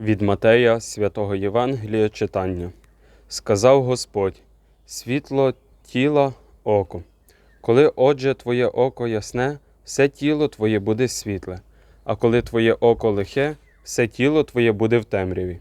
Від Матея святого Євангелія читання. Сказав Господь: світло тіла око. Коли отже твоє око ясне, все тіло твоє буде світле, а коли твоє око лихе, все тіло твоє буде в темряві.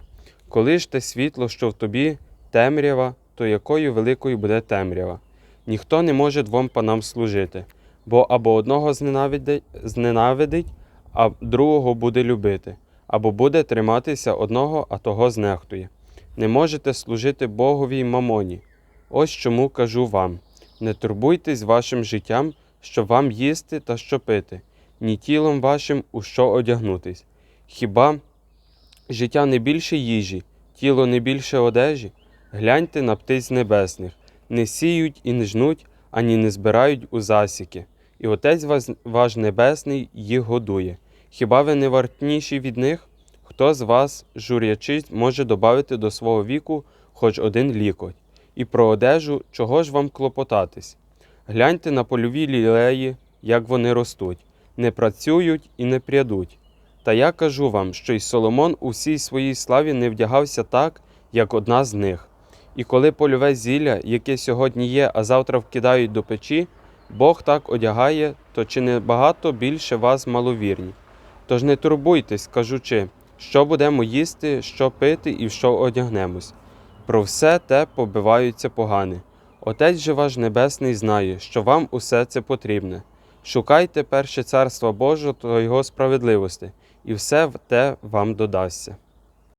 Коли ж те світло, що в тобі, темрява, то якою великою буде темрява? Ніхто не може двом панам служити, бо або одного зненавидить, зненавидить а другого буде любити, або буде триматися одного, а того знехтує. Не можете служити Богові й мамоні. Ось чому кажу вам: не турбуйтесь вашим життям, що вам їсти та що пити, ні тілом вашим у що одягнутись. Хіба життя не більше їжі, тіло не більше одежі? Гляньте на птиць небесних, не сіють і не жнуть, ані не збирають у засіки, і Отець ваш Небесний їх годує. Хіба ви не вартніші від них? Хто з вас, журячись, може добавити до свого віку хоч один лікоть? І про одежу чого ж вам клопотатись? Гляньте на польові лілеї, як вони ростуть, не працюють і не прядуть. Та я кажу вам, що й Соломон у всій своїй славі не вдягався так, як одна з них. І коли польове зілля, яке сьогодні є, а завтра вкидають до печі, Бог так одягає, то чи не багато більше вас маловірні? Тож не турбуйтесь, кажучи, що будемо їсти, що пити і в що одягнемось. Про все те побиваються погане. Отець же ваш Небесний знає, що вам усе це потрібне. Шукайте перше царства Божого та Його справедливості, і все те вам додасться.